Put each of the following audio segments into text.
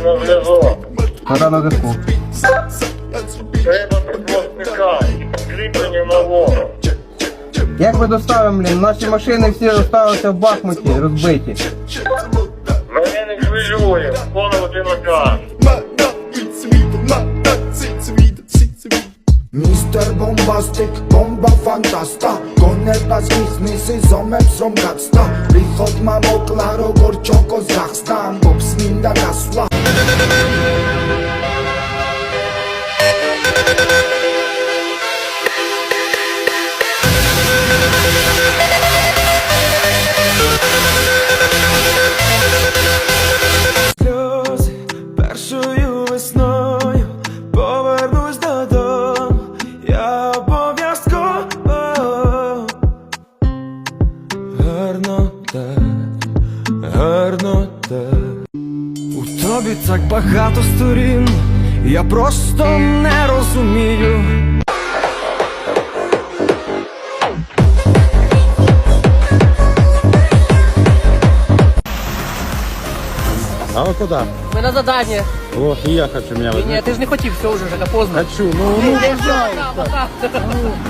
На зв'язок. Гора на зв'язку. Треба підвозника. Кріплення на ворог. Як ми доставимо, блін? Наші машини всі залишилися в Бахмуті, розбиті. Мене не хвилює. Виконувати наказ. Mr. Bombastic, bomba fantasta Konnertas biznisy zomem som gangsta Lichot mam oklaro gorczoko z Kazachstan Bob sminda gasła гарно так, гарно так. У тобі так багато сторін, я просто не розумію. А вы куда? Ми на задання. Ох, и я хочу меня Ні, ні, возьмите. ти ж не хотів, все вже вже поздно. Хочу, ну, ну, invincible,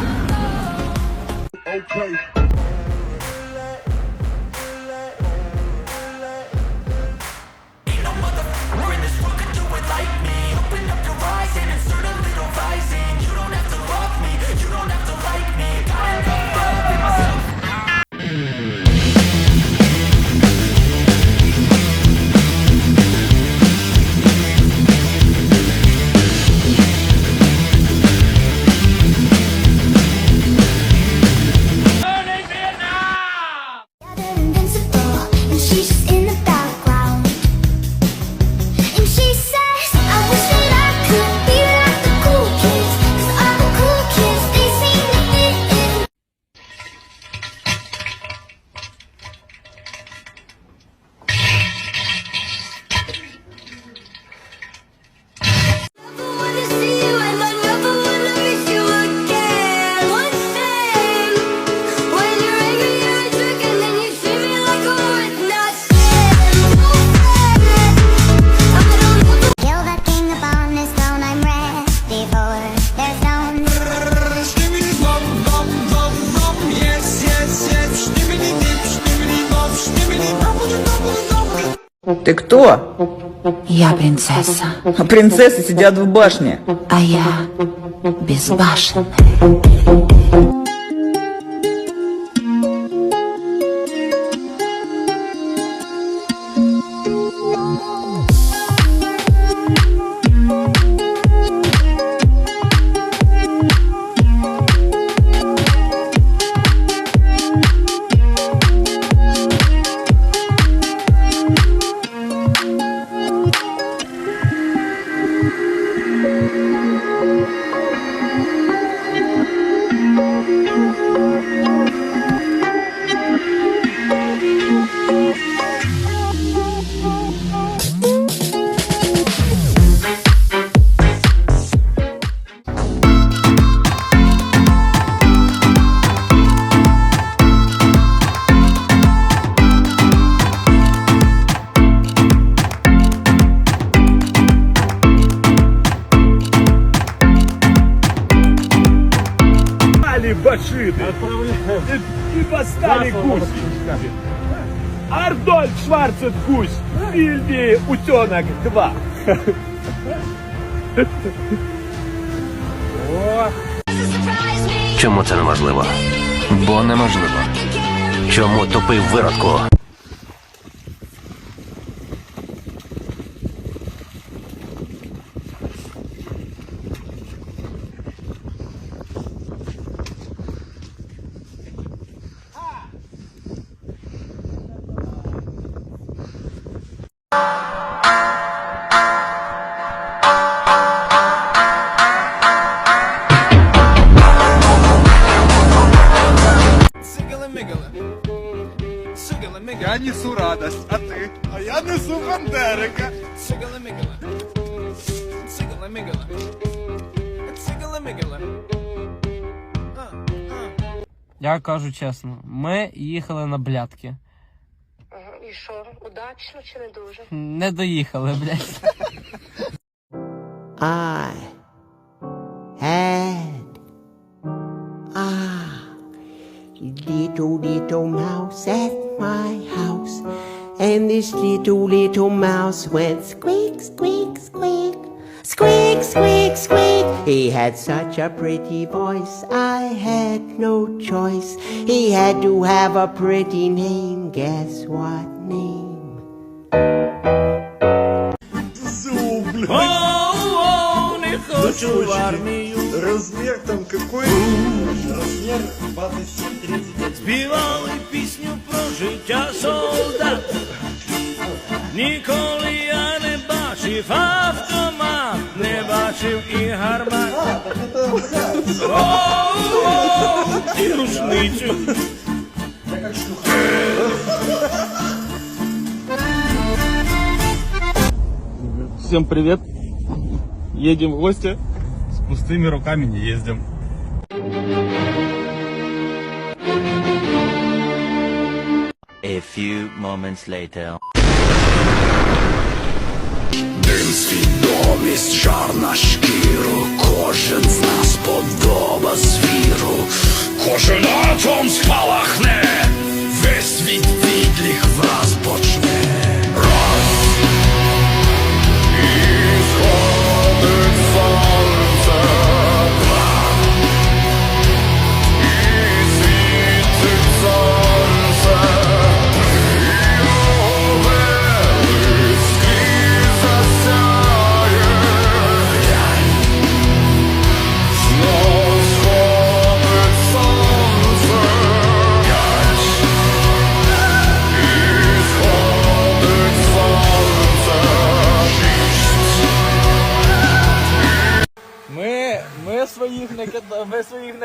Ты кто? Я принцесса, А принцессы сидят в башне. а я безбашенная. И, гуси. Арнольд Шварцет гусь в фильме «Утенок 2». Чому це неможливо? Бо неможливо. Чому тупий виродку? Я несу радость, а ты? А я несу Бандерика. Я кажу чесно, ми їхали на блядки. І що, удачно чи не дуже? Не доїхали, блядь. mouse went squeak squeak squeak. Squeak, squeak, squeak. He had such a pretty voice, I had no choice. He had to have a pretty name. Guess what name? не хочу в армію. Размер там какой? Размер 27-30. Співали пісню про життя солдат. Ніколи я не бачив автомат, не бачив і гармат. Оу, і рушницю. Всем привет. Едем в гости. С пустыми руками не ездим. A few moments later. Дим свідомість, жар на шкіру, кожен з нас подоба звіру, кожен атом спалахне, весь світ відліг враз почне.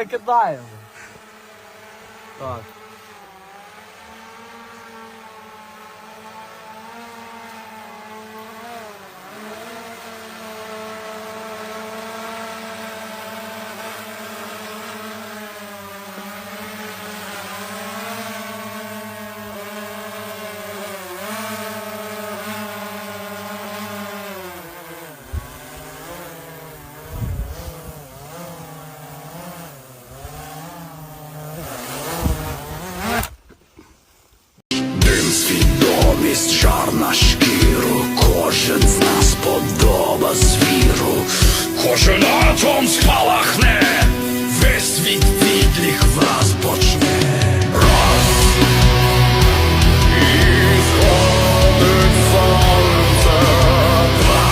Ми своїх не кидаємо. Так. Кожен атом спалахне, весь світ відліг враз почне. Раз і сходить сонце, два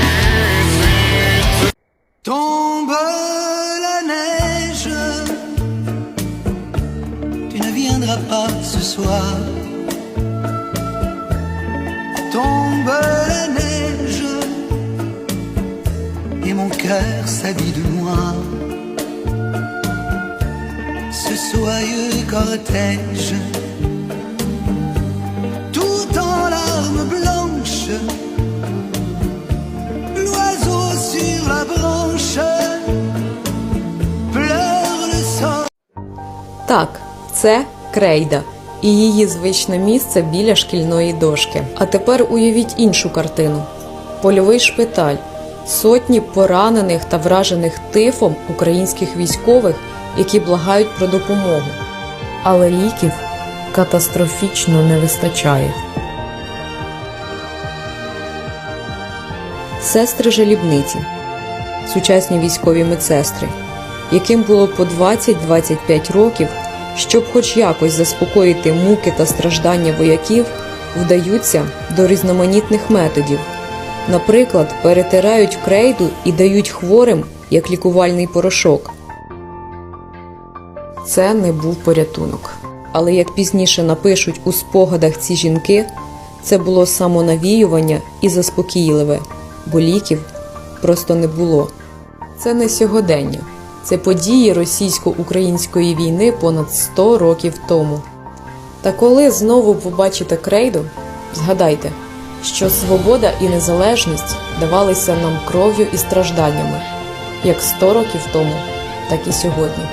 і світ Tombe la neige, tu ne viendras pas ce soir. Cœur s'habille de noir. Ce soyeux cortège, tout en larmes blanches. L'oiseau sur la branche pleure le sang. Так, це крейда і її звичне місце біля шкільної дошки. А тепер уявіть іншу картину: польовий шпиталь, сотні поранених та вражених тифом українських військових, які благають про допомогу. Але ліків катастрофічно не вистачає. Сестри жалібниці, сучасні військові медсестри, яким було по 20-25 років, щоб хоч якось заспокоїти муки та страждання вояків, вдаються до різноманітних методів. Наприклад, перетирають крейду і дають хворим як лікувальний порошок. Це не був порятунок. Але як пізніше напишуть у спогадах ці жінки, це було самонавіювання і заспокійливе, бо ліків просто не було. Це не сьогодення, це події російсько-української війни понад 100 років тому. Та коли знову побачите крейду, згадайте, що свобода і незалежність давалися нам кров'ю і стражданнями, як сто років тому, так і сьогодні.